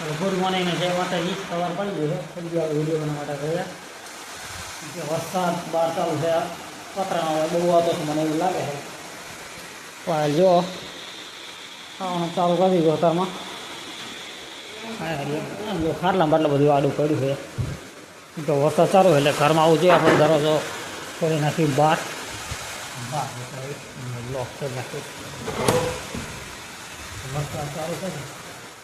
Good morning જય માતાજી સવાર પડી ગયો છે. ફરી ગયા વીડિયો બનાવવા માટે ગયા કે વરસાદ બહાર ચાલુ છે પતરાનો બહુ આવતો છે મને એવું લાગે છે. પણ જો. આવવાનું ચાલુ કરી ગયો અત્યારમાં. હા, જો ખાટલા બાટલા બધું આડું પડ્યું છે. તો વરસાદ ચાલુ એટલે ઘરમાં આવું જોઈએ આપણે દરરોજો ખોલી નાખી બહાર. બહાર લોક કરી નાખ્યું વરસાદ ચાલુ છે ને. છે.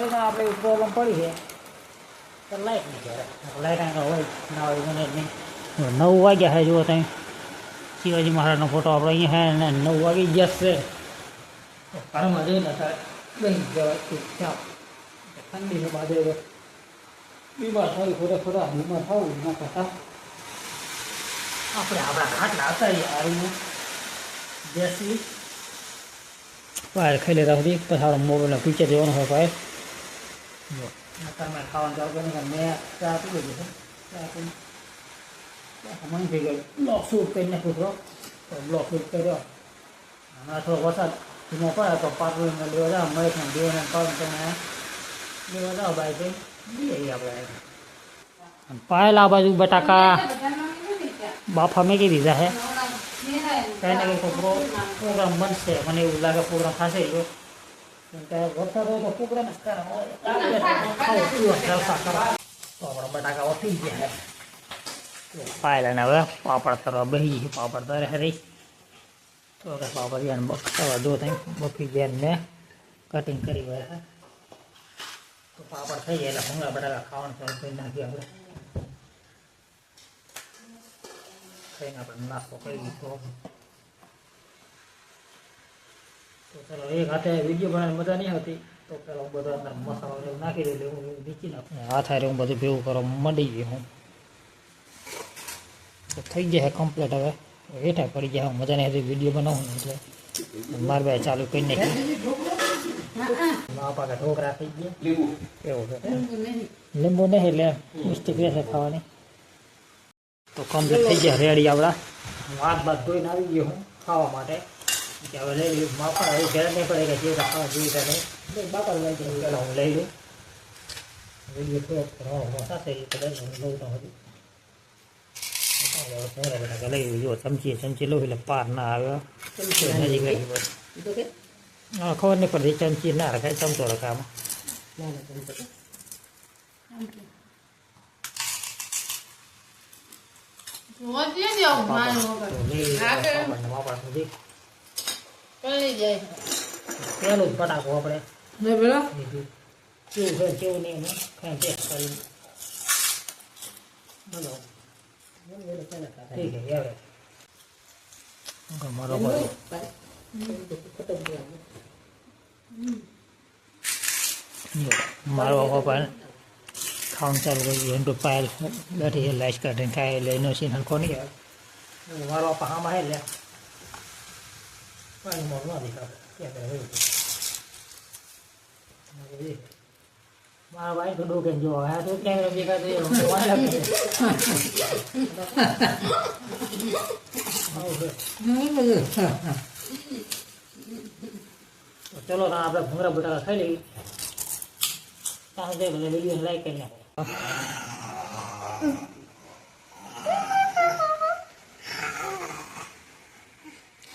તો આપણે પ્રોબ્લેમ પડી છે, તો લાઇટ નહીં ક્યારે લાઇટ આગળ હોય, ના હોય, મને નવ વાગ્યા છે, જુઓ ત્યાં શિવાજી મહારાજનો ફોટો આપણે અહીંયા છે ને નવ વાગી જશે છે. ઘરમાં જઈને અત્યારે બેસી જવાય. ચૂપચાપ ઠંડીને બાજુ બીમાર થયું ખોટા ખોટા બીમાર થવું, એના કરતા આપણે આપણા ખાટલા હતા આવીને બેસી. બહાર ખાઈ લેતા સુધી પછી આપણે મોબાઈલના પિક્ચર જોવાનું હોય બહાર Maka makawan kau kan kan dia satu lagi kan. Satu. Ya kamu ini juga lock surpen ya bro. Lock surpen ya. Nah, so kau sat. Cuma kau ada tempat lu yang dia ada mereka yang dia yang kau kan ya. Dia ada baik sih. Dia ya baik. पायल आवाज बटाका बाप हमें के दीदा है कहने के programme बन से मैंने उल्ला का प्रोग्राम खासे બટાકા વધી ગયા પાયેલા ને હવે પાપડ તરવા બહી પાપડ તરે હરી તો પાપડ યાર દો ત્યાં બફી ને કટિંગ કરી હોય તો પાપડ થઈ જાય એટલે ભૂંગળા બટાકા ખાવાનું ચાલુ કરી નાખીએ આપણે ખાઈને આપણે નાસ્તો કરી દીધો તો ચાલો એક હાથે વીડિયો બનાવવાની મજા નહીં આવતી તો પેલો હું બધો અંદર મસાલો નાખી દઉં એટલે હું એવું નીચી નાખું. હાથ હારે હું બધું ભેગું કરવા મંડી ગયું હું. તો થઈ જાય કમ્પ્લીટ હવે. હેઠા પડી જાય મજા નહીં હતી વીડિયો બનાવું ને એટલે. માર ભાઈ ચાલુ કરી નાખી. બાપા કે ઢોકરા થઈ ગયા. એવું છે. લીંબુ નહીં. એટલે મિસ્ટેક રહેશે ખાવાની. તો કમ્પ્લીટ થઈ ગયા રેડી આપણા હાથ બાદ ધોઈને આવી ગયો હું ખાવા માટે. હવે લઈ લઉં બાપા હવે ઘરે નહીં પડે કે જે ખાવા જોઈએ ત્યારે નહીં બાપા લઈ જવું પહેલાં હું લઈ લઉં વિડીયો થોડોક રવા સાથે એ કદાચ હું લઉં તો હજી ઘણા બધા લઈ લઉં જો ચમચી ચમચી લઉં એટલે પાર ના આવે નજીક રાખી બસ હા ખબર નહીં પડતી ચમચી ના રખાય ચમચો રખાય આમાં મોતી જ આવું માનું તો વગર. લઈ લઉં હા, કે? બાપાને બાપા સુધી કરી જાય. પેલું ફટાકો આપણે ને પેલો? કેવું છે કેવું નહીં એનું ટેસ્ટ કરી બોલો ઠીક છે હવે મારો બધો મારો પપ્પા ખાવાનું ચાલુ કરી દીધું તો પાયલ બેઠી લાઈસ કાઢીને ખાય એનો સીન હલકો નહીં આવે મારો પપ્પા હામાં 많이 먹으니까 깨달아요. mà vậy tôi đu kèn giò ha tôi kèn làm gì cả thì không quá lắm चलो ना आप घूमरा बुटा खाई ली कहाँ से बोले वीडियो लाइक करना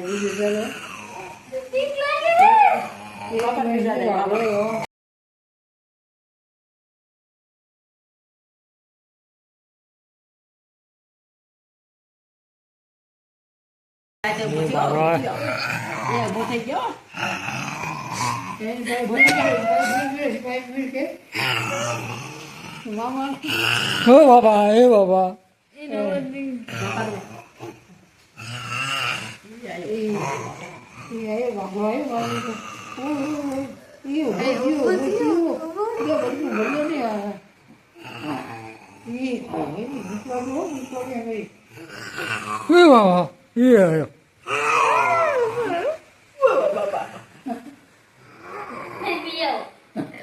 ভালো Đi bà rồi. Hứa bà bà, hứa bà bà. Ờ. Yeah.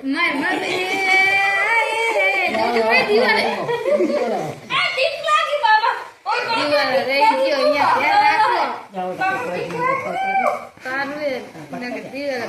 Mày mày mày. Đâu rồi? Ai tiếng la cái bà bà. Ôi bà. Đi vào đây.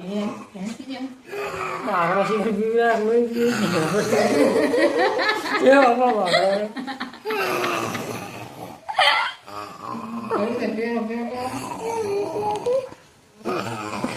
妈妈，你别别别别别别别别别别别别别别别别别别